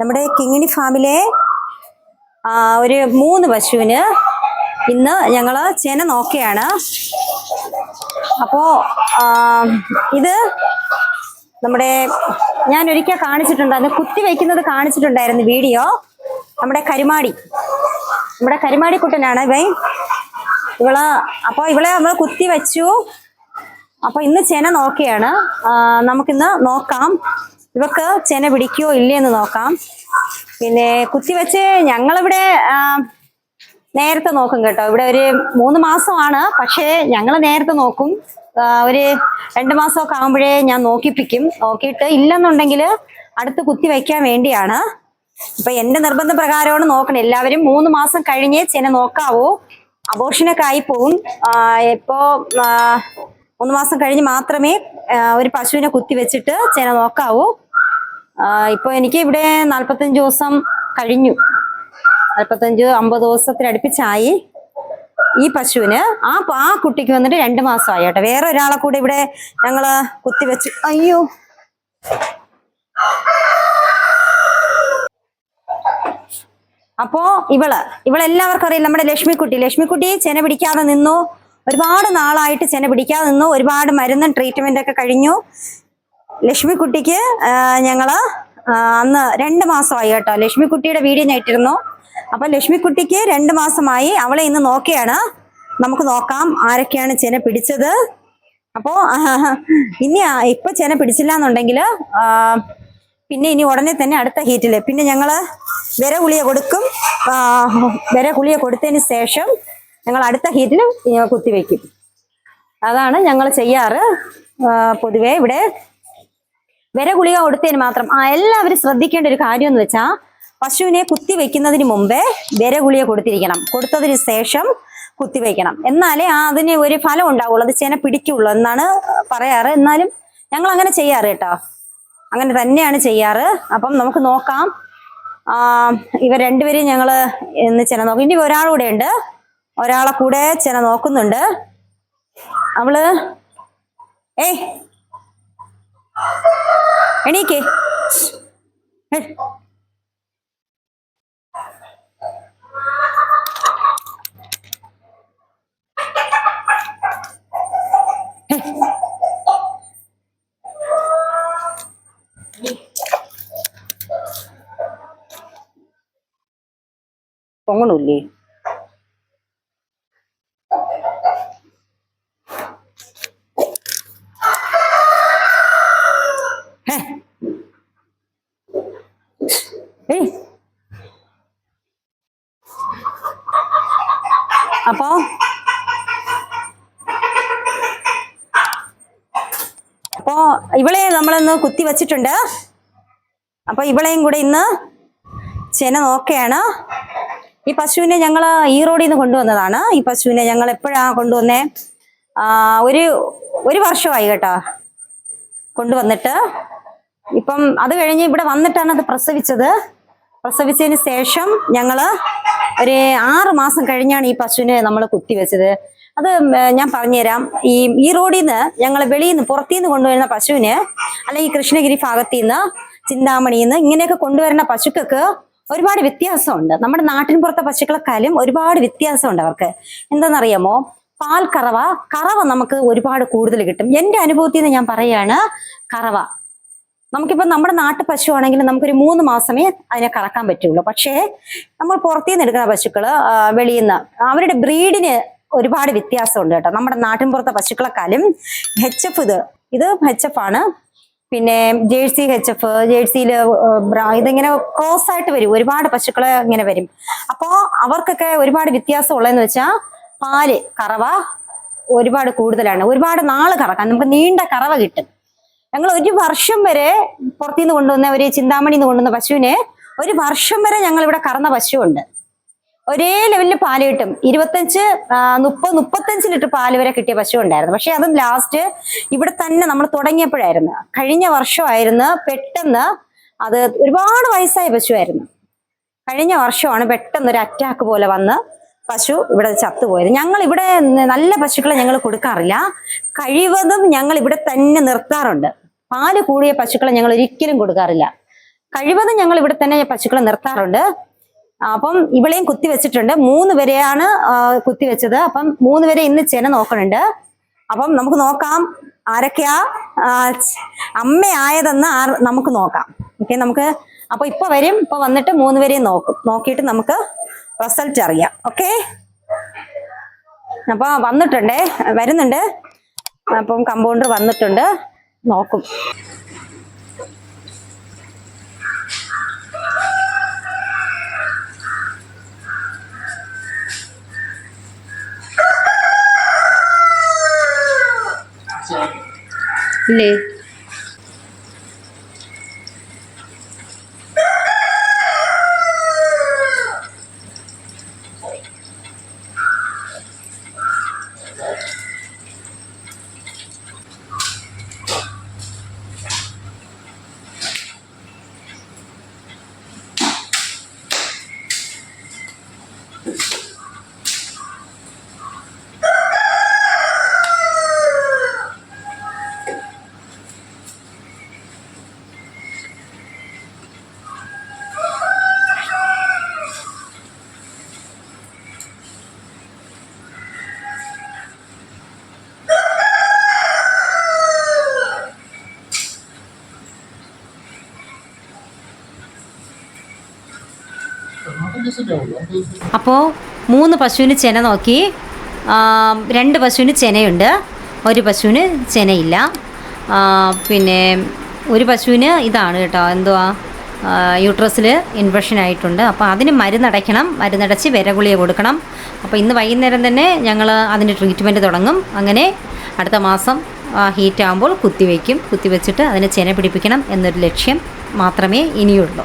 നമ്മുടെ കിങ്ങിണി ഫാമിലെ ഒരു മൂന്ന് പശുവിന് ഇന്ന് ഞങ്ങൾ ചെന നോക്കുകയാണ്. അപ്പോൾ ഇത് നമ്മുടെ ഞാൻ ഒരിക്കൽ കാണിച്ചിട്ടുണ്ടായിരുന്നു കുത്തി വയ്ക്കുന്നത് കാണിച്ചിട്ടുണ്ടായിരുന്നു വീഡിയോ. നമ്മുടെ കരുമാടി നമ്മുടെ കരുമാടി കുട്ടനാണ് ഇവ ഇവൾ അപ്പോൾ ഇവളെ നമ്മൾ കുത്തി വെച്ചു. അപ്പോൾ ഇന്ന് ചെന നോക്കുകയാണ്. നമുക്കിന്ന് നോക്കാം. ഇവക്ക് ചെന പിടിക്കുവോ ഇല്ലയെന്ന് നോക്കാം. പിന്നെ കുത്തിവെച്ച് ഞങ്ങളിവിടെ നേരത്തെ നോക്കും കേട്ടോ. ഇവിടെ ഒരു മൂന്ന് മാസമാണ്. പക്ഷേ ഞങ്ങൾ നേരത്തെ നോക്കും. ഒരു രണ്ട് മാസമൊക്കെ ആകുമ്പോഴേ ഞാൻ നോക്കിപ്പിക്കും. നോക്കിയിട്ട് ഇല്ലെന്നുണ്ടെങ്കിൽ അടുത്ത് കുത്തി വയ്ക്കാൻ വേണ്ടിയാണ്. ഇപ്പൊ എന്റെ നിർബന്ധ പ്രകാരമാണ് നോക്കണം. എല്ലാവരും മൂന്ന് മാസം കഴിഞ്ഞേ ചെന നോക്കാവൂ. അബോർഷനൊക്കെ ആയി പോവും. ഇപ്പോ മൂന്ന് മാസം കഴിഞ്ഞ് മാത്രമേ ഒരു പശുവിനെ കുത്തി വെച്ചിട്ട് ചേന നോക്കാവൂ. ഇപ്പോൾ ഇപ്പൊ എനിക്ക് ഇവിടെ നാൽപ്പത്തഞ്ച് ദിവസം കഴിഞ്ഞു. നാൽപ്പത്തഞ്ച് അമ്പത് ദിവസത്തിനടുപ്പിച്ചായി ഈ പശുവിന്. ആ ആ കുട്ടിക്ക് വന്നിട്ട് രണ്ട് മാസമായി കേട്ടോ. വേറെ ഒരാളെ കൂടെ ഇവിടെ ഞങ്ങൾ കുത്തിവെച്ച് അയ്യോ. അപ്പോ ഇവൾ ഇവളെല്ലാവർക്കും അറിയാം നമ്മുടെ ലക്ഷ്മിക്കുട്ടി. ലക്ഷ്മിക്കുട്ടി ചെന പിടിക്കാതെ നിന്നു. ഒരുപാട് നാളായിട്ട് ചെന പിടിക്കാതെ നിന്നു. ഒരുപാട് മരുന്നും ട്രീറ്റ്മെന്റ് ഒക്കെ കഴിഞ്ഞു. ലക്ഷ്മിക്കുട്ടിക്ക് ഞങ്ങൾ അന്ന് രണ്ട് മാസമായി കേട്ടോ. ലക്ഷ്മിക്കുട്ടിയുടെ വീഡിയോ ഞാൻ ഇട്ടിരുന്നു ലക്ഷ്മിക്കുട്ടിക്ക് രണ്ട് മാസമായി. അവളെ ഇന്ന് നോക്കിയാണ്. നമുക്ക് നോക്കാം ആരൊക്കെയാണ് ചെന പിടിച്ചത്. അപ്പോ ഇനി ഇപ്പൊ ചെന പിടിച്ചില്ല എന്നുണ്ടെങ്കിൽ പിന്നെ ഇനി ഉടനെ തന്നെ അടുത്ത ഹീറ്റിൽ പിന്നെ ഞങ്ങൾ വിര ഗുളിക കൊടുക്കും. വിര ഗുളിക കൊടുത്തതിന് ശേഷം ഞങ്ങൾ അടുത്ത ഹീറ്റിൽ കുത്തിവെക്കും. അതാണ് ഞങ്ങൾ ചെയ്യാറ്. പൊതുവേ ഇവിടെ വിര ഗുളിക കൊടുത്തതിന് മാത്രം. ആ എല്ലാവരും ശ്രദ്ധിക്കേണ്ട ഒരു കാര്യം എന്ന് വെച്ചാൽ പശുവിനെ കുത്തി വെക്കുന്നതിന് മുമ്പേ വിര ഗുളിക കൊടുത്തിരിക്കണം. കൊടുത്തതിന് ശേഷം കുത്തിവെക്കണം. എന്നാലേ ആ അതിന് ഒരു ഫലം ഉണ്ടാവുള്ളൂ. അത് ചേന പിടിക്കുള്ളൂ എന്നാണ് പറയാറ്. എന്നാലും ഞങ്ങൾ അങ്ങനെ ചെയ്യാറ് കേട്ടോ. അങ്ങനെ തന്നെയാണ് ചെയ്യാറ്. അപ്പം നമുക്ക് നോക്കാം. ആ, ഇവർ രണ്ടുപേരും ഞങ്ങൾ ഇന്ന് ചെന്ന് നോക്കും. ഇനി ഒരാൾ കൂടെ ഉണ്ട്. ഒരാളെ കൂടെ ചെന നോക്കുന്നുണ്ട്. അവൾ ഏ എണീക്കേ. പൊങ്ങണില്ലേ? ഏയ്. അപ്പോ? അപ്പോ ഇവളെ നമ്മളിന്ന് കുത്തി വച്ചിട്ടുണ്ട്. അപ്പൊ ഇവളെയും കൂടെ ഇന്ന് ചെന നോക്കുകയാണ്. ഈ പശുവിനെ ഞങ്ങൾ ഈ റോഡിൽ നിന്ന് കൊണ്ടുവന്നതാണ്. ഈ പശുവിനെ ഞങ്ങൾ എപ്പോഴാ കൊണ്ടുവന്നേ? ഒരു ഒരു വർഷമായി കേട്ടോ കൊണ്ടുവന്നിട്ട്. ഇപ്പം അത് കഴിഞ്ഞ് ഇവിടെ വന്നിട്ടാണ് അത് പ്രസവിച്ചത്. പ്രസവിച്ചതിന് ശേഷം ഞങ്ങൾ ഒരു ആറ് മാസം കഴിഞ്ഞാണ് ഈ പശുവിനെ നമ്മൾ കുത്തിവെച്ചത്. അത് ഞാൻ പറഞ്ഞുതരാം. ഈ ഈ റോഡിൽ നിന്ന് ഞങ്ങൾ വെളിയിൽ നിന്ന് പുറത്തു നിന്ന് കൊണ്ടുവരുന്ന പശുവിന് അല്ലെങ്കിൽ കൃഷ്ണഗിരി ഭാഗത്തു നിന്ന് ചിന്താമണിയിൽ നിന്ന് ഇങ്ങനെയൊക്കെ കൊണ്ടുവരുന്ന പശുക്കൾക്ക് ഒരുപാട് വ്യത്യാസമുണ്ട്. നമ്മുടെ നാട്ടിൻ പുറത്തെ പശുക്കളെക്കാളും ഒരുപാട് വ്യത്യാസമുണ്ട് അവർക്ക്. എന്താണെന്നറിയാമോ? പാൽ കറവ കറവ നമുക്ക് ഒരുപാട് കൂടുതൽ കിട്ടും. എന്റെ അനുഭവത്തിൽ നിന്ന് ഞാൻ പറയാണ് കറവ. നമുക്കിപ്പോൾ നമ്മുടെ നാട്ടു പശു ആണെങ്കിൽ നമുക്കൊരു മൂന്ന് മാസമേ അതിനെ കറക്കാൻ പറ്റുള്ളൂ. പക്ഷേ നമ്മൾ പുറത്തുനിന്ന് എടുക്കുന്ന പശുക്കൾ വെളിയുന്ന അവരുടെ ബ്രീഡിന് ഒരുപാട് വ്യത്യാസമുണ്ട് കേട്ടോ. നമ്മുടെ നാട്ടിൻ പുറത്തെ പശുക്കളെക്കാളും ഹെച്ച് എഫ് ഇത് ഇത് ഹെച്ച് എഫ് ആണ്. പിന്നെ ജേഴ്സി ഹെച്ച് എഫ് ജേഴ്സിയിൽ ഇതിങ്ങനെ ക്രോസ് ആയിട്ട് വരും. ഒരുപാട് പശുക്കൾ ഇങ്ങനെ വരും. അപ്പോൾ അവർക്കൊക്കെ ഒരുപാട് വ്യത്യാസം ഉള്ളതെന്ന് വെച്ചാൽ പാൽ കറവ ഒരുപാട് കൂടുതലാണ്. ഒരുപാട് നാൾ കറക്കാൻ. നമുക്ക് നീണ്ട കറവ കിട്ടും. ഞങ്ങൾ ഒരു വർഷം വരെ പുറത്തുനിന്ന് കൊണ്ടുവന്ന ഒരു ചിന്താമണി നിന്ന് കൊണ്ടുവന്ന പശുവിനെ ഒരു വർഷം വരെ ഞങ്ങൾ ഇവിടെ കറന്ന പശുവുണ്ട്. ഒരേ ലെവലിൽ പാൽ കിട്ടും. ഇരുപത്തഞ്ച് മുപ്പത് മുപ്പത്തഞ്ച് ലിറ്റർ പാൽ വരെ കിട്ടിയ പശു ഉണ്ടായിരുന്നു പക്ഷെ അതും ലാസ്റ്റ് ഇവിടെ തന്നെ നമ്മൾ തുടങ്ങിയപ്പോഴായിരുന്നു. കഴിഞ്ഞ വർഷമായിരുന്നു പെട്ടെന്ന് അത് ഒരുപാട് വയസ്സായ പശുവായിരുന്നു. കഴിഞ്ഞ വർഷമാണ് പെട്ടെന്ന് ഒരു അറ്റാക്ക് പോലെ വന്ന് പശു ഇവിടെ ചത്തുപോയത്. ഞങ്ങൾ ഇവിടെ നല്ല പശുക്കളെ ഞങ്ങൾ കൊടുക്കാറില്ല. കഴിവതും ഞങ്ങൾ ഇവിടെ തന്നെ നിർത്താറുണ്ട്. പാൽ കൂടിയ പശുക്കളെ ഞങ്ങൾ ഒരിക്കലും കൊടുക്കാറില്ല. കഴിവതും ഞങ്ങൾ ഇവിടെ തന്നെ പശുക്കളെ നിർത്താറുണ്ട്. അപ്പം ഇവളെയും കുത്തി വെച്ചിട്ടുണ്ട്. മൂന്ന് വരെയാണ് ആ, കുത്തി വെച്ചത്. അപ്പം മൂന്ന് വരെ ഇന്ന് ചെന നോക്കണുണ്ട് അപ്പം നമുക്ക് നോക്കാം ആരൊക്കെയാ അമ്മയായതെന്ന് ആർ നമുക്ക് നോക്കാം. ഓക്കെ നമുക്ക് അപ്പൊ ഇപ്പൊ വരും. ഇപ്പൊ വന്നിട്ട് മൂന്ന് വരെയും നോക്കും. നോക്കിയിട്ട് നമുക്ക് റിസൾട്ട് അറിയാം. ഓക്കെ? അപ്പൊ വന്നിട്ടുണ്ടേ. വരുന്നുണ്ട്. അപ്പം കമ്പൗണ്ടർ വന്നിട്ടുണ്ട്. നോക്കും. ഇല്ലേ? അപ്പോൾ മൂന്ന് പശുവിന് ചെന നോക്കി. രണ്ട് പശുവിന് ചെനയുണ്ട്. ഒരു പശുവിന് ചെനയില്ല. പിന്നെ ഒരു പശുവിന് ഇതാണ് കേട്ടോ. എന്തുവാ? യൂട്രസിൽ ഇൻഫെക്ഷൻ ആയിട്ടുണ്ട്. അപ്പോൾ അതിന് മരുന്നടയ്ക്കണം മരുന്നടച്ച് വിരഗുളിക കൊടുക്കണം. അപ്പോൾ ഇന്ന് വൈകുന്നേരം തന്നെ ഞങ്ങൾ അതിന് ട്രീറ്റ്മെന്റ് തുടങ്ങും. അങ്ങനെ അടുത്ത മാസം ഹീറ്റ് ആകുമ്പോൾ കുത്തിവെക്കും. കുത്തിവെച്ചിട്ട് അതിനെ ചെന പിടിപ്പിക്കണം എന്നൊരു ലക്ഷ്യം മാത്രമേ ഇനിയുള്ളൂ.